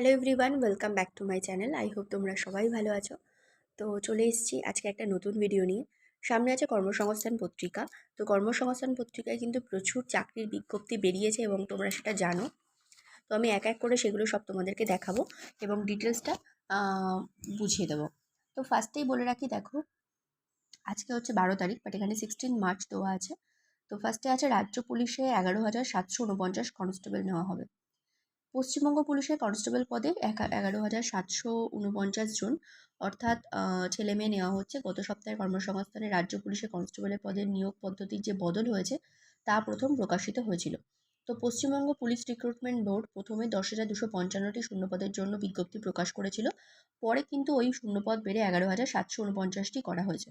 Hello everyone welcome back to my channel I hope তোমরা সবাই ভালো আছো। তো চলে এসেছি আজকে একটা নতুন ভিডিও নিয়ে। সামনে আছে কর্মসংস্থান পত্রিকা। তো কর্মসংস্থান পত্রিকায় কিন্তু প্রচুর চাকরির বিজ্ঞপ্তি বেরিয়েছে এবং তোমরা সেটা জানো। তো আমি এক এক করে সেগুলো সব তোমাদেরকে দেখাবো এবং ডিটেলসটা বুঝিয়ে দেবো। তো ফার্স্টেই বলে রাখি, দেখো, আজকে হচ্ছে বারো তারিখ বাট এখানে সিক্সটিন মার্চ দেওয়া আছে। তো ফার্স্টে আছে রাজ্য পুলিশে এগারো হাজার সাতশো উনপঞ্চাশ কনস্টেবল নেওয়া হবে। পশ্চিমবঙ্গ পুলিশের কনস্টেবল পদে এগারো হাজার সাতশো উনপঞ্চাশ জন। অর্থাৎ ছেলে মেয়ে নেওয়া হচ্ছে। গত সপ্তাহে কর্মসংস্থানে রাজ্য পুলিশের কনস্টেবলের পদের নিয়োগ পদ্ধতির যে বদল হয়েছে, তা প্রথম প্রকাশিত হয়েছিল। তো পশ্চিমবঙ্গ পুলিশ রিক্রুটমেন্ট বোর্ড প্রথমে দশ হাজার দুশো পঞ্চান্নটি শূন্যপদের জন্য বিজ্ঞপ্তি প্রকাশ করেছিল। পরে কিন্তু ওই শূন্যপদ বেড়ে এগারো হাজার সাতশো উনপঞ্চাশটি করা হয়েছে।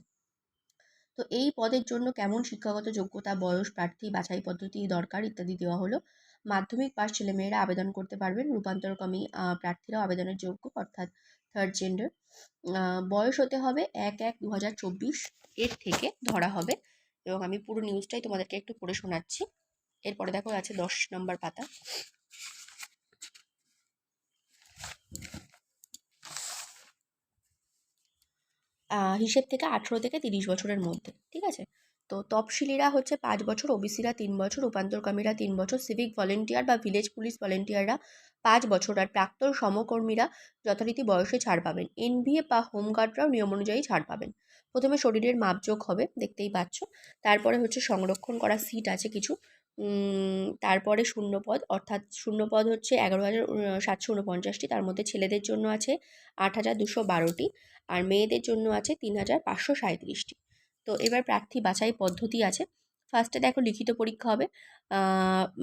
তো এই পদের জন্য কেমন শিক্ষাগত যোগ্যতা, বয়স, প্রার্থী, বাছাই পদ্ধতি দরকার ইত্যাদি দেওয়া হলো। মাধ্যমিক পাশ ছেলেমেয়েরা আবেদন করতে পারবেন। রূপান্তরকামী প্রার্থীরাও আবেদনের যোগ্য, অর্থাৎ থার্ড জেন্ডার বয়স হতে হবে এক এক দু হাজার চব্বিশ এর থেকে ধরা হবে। এবং আমি পুরো নিউজটাই তোমাদেরকে একটু পড়ে শোনাচ্ছি। এরপরে দেখো, আছে দশ নম্বর পাতা। হিসেব থেকে আঠেরো থেকে তিরিশ বছরের মধ্যে, ঠিক আছে? তো তপশিলিরা হচ্ছে পাঁচ বছর ওবিসিরা তিন বছর রূপান্তরকামীরা তিন বছর, সিভিক ভলেন্টিয়ার বা ভিলেজ পুলিশ ভলেন্টিয়াররা পাঁচ বছর আর প্রাক্তন সমকর্মীরা যথারীতি বয়সে ছাড় পাবেন। এনভিএ বা হোমগার্ডরাও নিয়ম অনুযায়ী ছাড় পাবেন। প্রথমে শরীরের মাপযোগ হবে, দেখতেই পাচ্ছ। তারপরে হচ্ছে সংরক্ষণ করা সিট আছে কিছু। তারপরে শূন্যপদ, অর্থাৎ শূন্যপদ হচ্ছে এগারো হাজার সাতশো উনপঞ্চাশটি তার মধ্যে ছেলেদের জন্য আছে আট হাজার দুশো বারোটি। আর মেয়েদের জন্য আছে তিন হাজার পাঁচশো সাঁত্রিশটি তো এবার প্রার্থী বাছাই পদ্ধতি আছে। ফার্স্টে দেখো লিখিত পরীক্ষা হবে।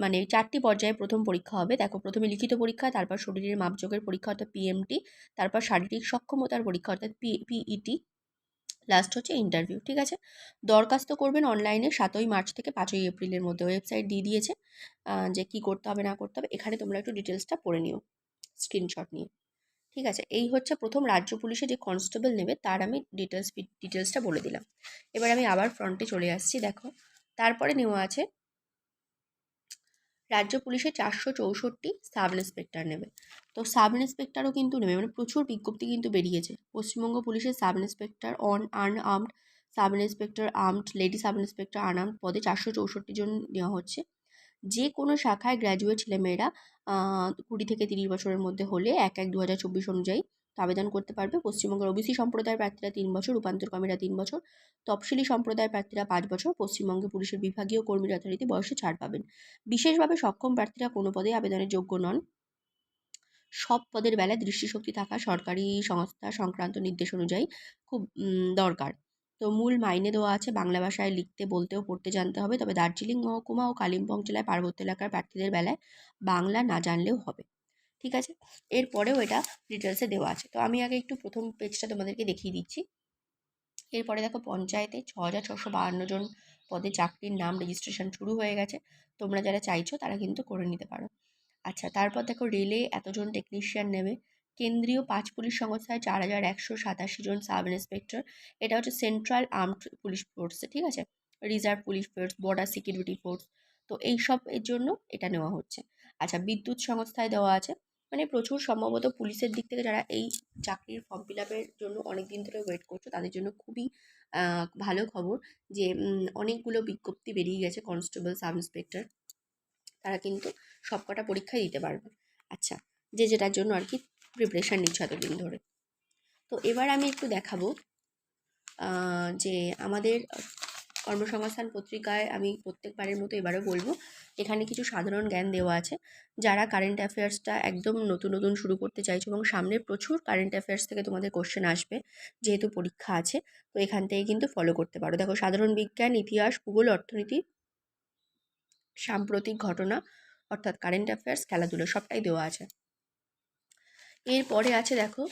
মানে চারটি পর্যায়ে প্রথম পরীক্ষা হবে। দেখো প্রথমে লিখিত পরীক্ষা, তারপর শরীরের মাপযোগের পরীক্ষা অর্থাৎ পিএমটি তারপর শারীরিক সক্ষমতার পরীক্ষা অর্থাৎ পিইটি লাস্ট হচ্ছে ইন্টারভিউ ঠিক আছে? দরখাস্ত করবেন অনলাইনে সাতই মার্চ থেকে পাঁচই এপ্রিলের মধ্যে। ওয়েবসাইট দিয়ে দিয়েছে যে কি করতে হবে না করতে হবে, এখানে তোমরা একটু ডিটেলসটা পড়ে নিও স্ক্রিনশট নিয়ে। ঠিক আছে? এই হচ্ছে প্রথম রাজ্য পুলিশে যে কনস্টেবল নেবে, তার আমি ডিটেলস ডিটেলসটা বলে দিলাম। এবার আমি আবার ফ্রন্টে চলে আসছি, দেখো। তারপরে নেওয়া আছে, রাজ্য পুলিশে চারশো চৌষট্টি সাব ইন্সপেক্টর নেবে। তো সাব ইন্সপেক্টরও কিন্তু নেবে মানে প্রচুর বিজ্ঞপ্তি কিন্তু বেরিয়েছে। পশ্চিমবঙ্গ পুলিশের sub inspector un unarmed sub inspector armed lady sub inspector unarmed পদে চারশো চৌষট্টি জন নেওয়া হচ্ছে। যে কোনো শাখায় গ্র্যাজুয়েট ছেলেমেয়েরা কুড়ি থেকে তিরিশ বছরের মধ্যে হলে এক এক দু হাজার চব্বিশ অনুযায়ী আবেদন করতে পারবে। পশ্চিমবঙ্গের ওবিসি সম্প্রদায়ের প্রার্থীরা তিন বছর, রূপান্তরকামীরা তিন বছর, তফসিলি সম্প্রদায়ের প্রার্থীরা পাঁচ বছর পশ্চিমবঙ্গে পুলিশের বিভাগীয় কর্মী যথারীতি বয়সে ছাড় পাবেন। বিশেষভাবে সক্ষম প্রার্থীরা কোনো পদে আবেদনের যোগ্য নন। সব পদের বেলায় দৃষ্টিশক্তি থাকা সরকারি সংস্থা সংক্রান্ত নির্দেশ অনুযায়ী খুব দরকার। তো মূল মাইনে দেওয়া আছে বাংলা ভাষায় লিখতে, বলতেও, পড়তে জানতে হবে। তবে দার্জিলিং, মহকুমা ও কালিম্পং জেলায় পার্বত্য এলাকার প্রার্থীদের বেলায় বাংলা না জানলেও হবে। ঠিক আছে? এরপরেও এটা ডিটেলসে দেওয়া আছে। তো আমি আগে একটু প্রথম পেজটা তোমাদেরকে দেখিয়ে দিচ্ছি। এরপরে দেখো, পঞ্চায়েতে ছ হাজার ছশো বাহান্ন জন পদে চাকরির নাম রেজিস্ট্রেশন শুরু হয়ে গেছে। তোমরা যারা চাইছো তারা কিন্তু করে নিতে পারো। আচ্ছা তারপর দেখো রেলে এতজন টেকনিশিয়ান নেবে। কেন্দ্রীয় পাঁচ পুলিশ সংস্থায় চার হাজার একশো সাতাশি জন সাব ইন্সপেক্টর। এটা হচ্ছে সেন্ট্রাল আর্মড পুলিশ ফোর্সে, ঠিক আছে? Reserve police force, border security force. তো এইসব এর জন্য এটা নেওয়া হচ্ছে। আচ্ছা বিদ্যুৎ সংস্থায় দেওয়া আছে। মানে প্রচুর সম্ভবত পুলিশের দিক থেকে যারা এই চাকরির ফর্ম ফিল আপের জন্য অনেক দিন ধরে ওয়েট করছ, তাদের জন্য খুবই ভালো খবর যে অনেকগুলো বিজ্ঞপ্তি বেরিয়ে গেছে কনস্টেবল সাব ইন্সপেক্টর তারা কিন্তু সবকটা পরীক্ষায় দিতে পারবে। আচ্ছা যে যেটার জন্য আর কি প্রিপারেশান নিচ্ছ এতদিন ধরে। তো এবার আমি একটু দেখাবো যে আমাদের কর্মসংস্থান পত্রিকায় আমি প্রত্যেকবারের মতো এবারও বলব, এখানে কিছু সাধারণ জ্ঞান দেওয়া আছে। যারা কারেন্ট অ্যাফেয়ার্সটা একদম নতুন নতুন শুরু করতে চাইছো এবং সামনে প্রচুর কারেন্ট অ্যাফেয়ার্স থেকে তোমাদের কোশ্চেন আসবে, যেহেতু পরীক্ষা আছে, তো এখান থেকে কিন্তু ফলো করতে পারো। দেখো, সাধারণ বিজ্ঞান, ইতিহাস, ভূগোল, অর্থনীতি, সাম্প্রতিক ঘটনা, অর্থাৎ কারেন্ট অ্যাফেয়ার্স খেলাধুলো, সবটাই দেওয়া আছে। এরপরে আছে দেখো,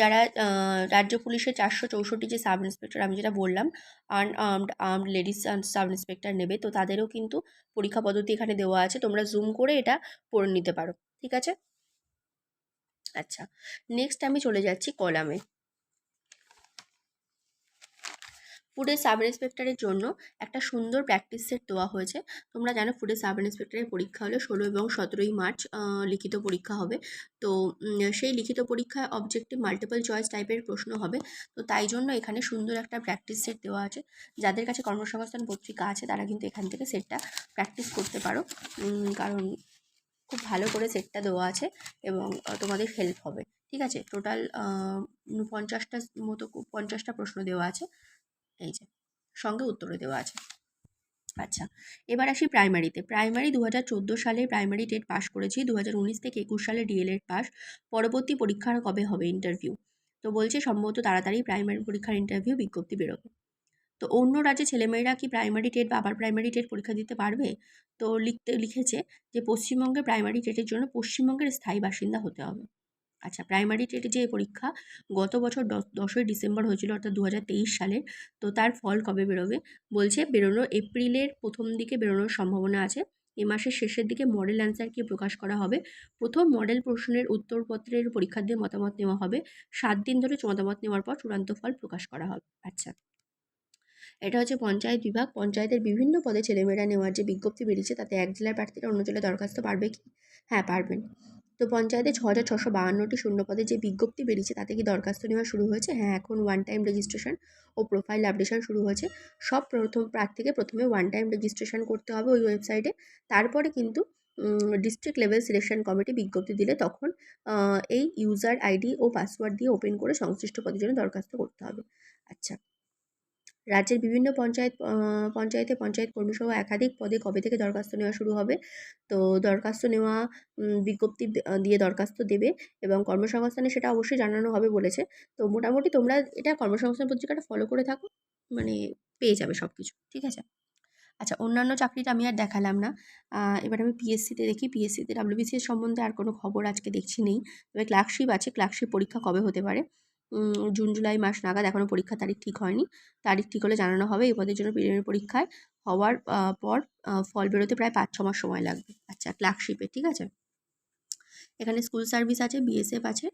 যারা রাজ্য পুলিশের চারশো চৌষট্টি যে সাব ইন্সপেক্টর, আমি যেটা বললাম armed armed ladies sub inspector নেবে, তো তাদেরও কিন্তু পরীক্ষা পদ্ধতি এখানে দেওয়া আছে, তোমরা জুম করে এটা পড়ে নিতে পারো, ঠিক আছে? আচ্ছা নেক্সট আমি চলে যাচ্ছি কলামে। ফুডের সাব ইন্সপেক্টরের জন্য একটা সুন্দর প্র্যাকটিস সেট দেওয়া হয়েছে। তোমরা জানো ফুডের সাব ইন্সপেক্টরের পরীক্ষা হলো ষোলো এবং সতেরোই মার্চ লিখিত পরীক্ষা হবে। তো সেই লিখিত পরীক্ষায় অবজেক্টিভ মাল্টিপল চয়েস টাইপের প্রশ্ন হবে। তো তাই জন্য এখানে সুন্দর একটা প্র্যাকটিস সেট দেওয়া আছে। যাদের কাছে কর্মসংস্থান পত্রিকা আছে, তারা কিন্তু এখান থেকে সেটটা প্র্যাকটিস করতে পারো। কারণ খুব ভালো করে সেটটা দেওয়া আছে এবং তোমাদের হেল্প হবে। ঠিক আছে? টোটাল পঞ্চাশটা মতো, পঞ্চাশটা প্রশ্ন দেওয়া আছে। এই যে, সঙ্গে উত্তরও দেওয়া আছে। আচ্ছা এবার আসি প্রাইমারিতে প্রাইমারি দু হাজার চোদ্দ সালে প্রাইমারি টেট পাস করেছি দু হাজার উনিশ থেকে একুশ সালে ডিএলএড পাস পরবর্তী পরীক্ষার কবে হবে ইন্টারভিউ তো বলছে সম্ভবত তাড়াতাড়ি প্রাইমারি পরীক্ষার ইন্টারভিউ বিজ্ঞপ্তি বেরোবে। তো অন্য রাজ্যে ছেলেমেয়েরা কি প্রাইমারি টেট বা আবার প্রাইমারি টেট পরীক্ষা দিতে পারবে? তো লিখতে, লিখেছে যে পশ্চিমবঙ্গে প্রাইমারি টেটের জন্য পশ্চিমবঙ্গের স্থায়ী বাসিন্দা হতে হবে। আচ্ছা প্রাইমারি টেটে যে পরীক্ষা গত বছর দশ, দশই ডিসেম্বর হয়েছিল অর্থাৎ দু হাজার তেইশ সালের, তো তার ফল কবে বেরোবে? বলছে বেরোনোর এপ্রিলের প্রথম দিকে বেরোনোর সম্ভাবনা আছে। এ মাসের শেষের দিকে মডেল অ্যান্সার কি প্রকাশ করা হবে? প্রথম মডেল প্রশ্নের উত্তরপত্রের পরীক্ষার্থীদের মতামত নেওয়া হবে। সাত দিন ধরে মতামত নেওয়ার পর চূড়ান্ত ফল প্রকাশ করা হবে। আচ্ছা। এটা হচ্ছে পঞ্চায়েত বিভাগ। পঞ্চায়েতের বিভিন্ন পদে ছেলেমেয়েরা নেওয়ার যে বিজ্ঞপ্তি বেরিয়েছে, তাতে এক জেলার প্রার্থীরা অন্য জেলায় দরখাস্ত পারবে কি? হ্যাঁ পারবেন। তো পঞ্চায়েতে ছ হাজার ছশো বাহান্নটি শূন্য পদে যে বিজ্ঞপ্তি বেরিয়েছে, তাতে কি দরখাস্ত নেওয়া শুরু হয়েছে? হ্যাঁ এখন ওয়ান টাইম রেজিস্ট্রেশন ও প্রোফাইল আপডেশন শুরু হয়েছে। সব প্রথম প্রার্থীকে প্রথমে ওয়ান টাইম রেজিস্ট্রেশন করতে হবে ওই ওয়েবসাইটে তারপরে কিন্তু ডিস্ট্রিক্ট লেভেল সিলেকশন কমিটি বিজ্ঞপ্তি দিলে তখন এই ইউজার আইডি ও পাসওয়ার্ড দিয়ে ওপেন করে সংশ্লিষ্ট পদের জন্য দরখাস্ত করতে হবে। আচ্ছা রাজ্যের বিভিন্ন পঞ্চায়েত পঞ্চায়েতে পঞ্চায়েত কর্মীসহ একাধিক পদে কবে থেকে দরখাস্ত নেওয়া শুরু হবে? তো দরখাস্ত নেওয়া বিজ্ঞপ্তি দিয়ে দরখাস্ত দেবে এবং কর্মসংস্থানে সেটা অবশ্যই জানানো হবে বলেছে। তো মোটামুটি তোমরা এটা কর্মসংস্থান পত্রিকাটা ফলো করে থাকো মানে পেয়ে যাবে সব কিছু ঠিক আছে? আচ্ছা অন্যান্য চাকরিটা আমি আর দেখালাম না। এবার আমি পিএসসিতে দেখি। পিএসসিতে ডাব্লিউবিসিএস সম্বন্ধে আর কোনো খবর আজকে দেখছি নেই। তবে ক্লার্কশিপ আছে। ক্লার্কশিপ পরীক্ষা কবে হতে পারে? জুন, জুলাই মাস নাগাদ এখনও পরীক্ষার তারিখ ঠিক হয়নি। তারিখ ঠিক হলে জানানো হবে। এই পদের জন্য প্রিলিমিনারি পরীক্ষায় হওয়ার পর ফল বেরোতে প্রায় পাঁচ, ছ মাস সময় লাগবে। আচ্ছা ক্লার্কশিপে ঠিক আছে? এখানে স্কুল সার্ভিস আছে বিএসএফ আছে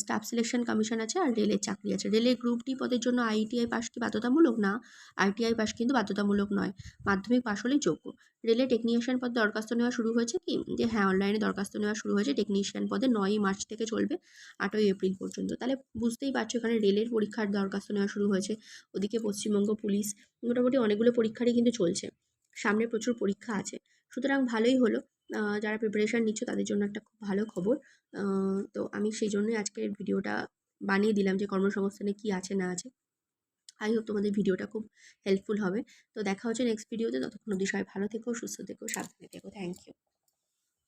স্টাফ সিলেকশন কমিশন আছে আর রেলের চাকরি আছে। রেলের গ্রুপ ডি পদের জন্য আইটিআই পাস কি বাধ্যতামূলক? না আইটিআই পাস কিন্তু বাধ্যতামূলক নয়, মাধ্যমিক পাস হলেই যোগ্য। রেলে টেকনিশিয়ান পদে দরখাস্ত নেওয়া শুরু হয়েছে কি? যে হ্যাঁ অনলাইনে দরখাস্ত নেওয়া শুরু হয়েছে টেকনিশিয়ান পদে নয়ই মার্চ থেকে চলবে, আটই এপ্রিল পর্যন্ত। তাহলে বুঝতেই পারছ এখানে রেলের পরীক্ষার দরখাস্ত নেওয়া শুরু হয়েছে, ওদিকে পশ্চিমবঙ্গ পুলিশ মোটামুটি অনেকগুলো পরীক্ষারই কিন্তু চলছে, সামনে প্রচুর পরীক্ষা আছে। সুতরাং ভালোই হলো। যারা প্রিপারেশান নিচ্ছ তাদের জন্য একটা খুব ভালো খবর। তো আমি সেই জন্যই আজকের ভিডিওটা বানিয়ে দিলাম যে কর্মসংস্থানে কি আছে, না আছে। আই হোপ তোমাদের ভিডিওটা খুব হেল্পফুল হবে। তো দেখা হচ্ছে নেক্সট ভিডিওতে ততক্ষণ বিষয় ভালো থেকো, সুস্থ থেকো, সাবধানে থেকো। Thank you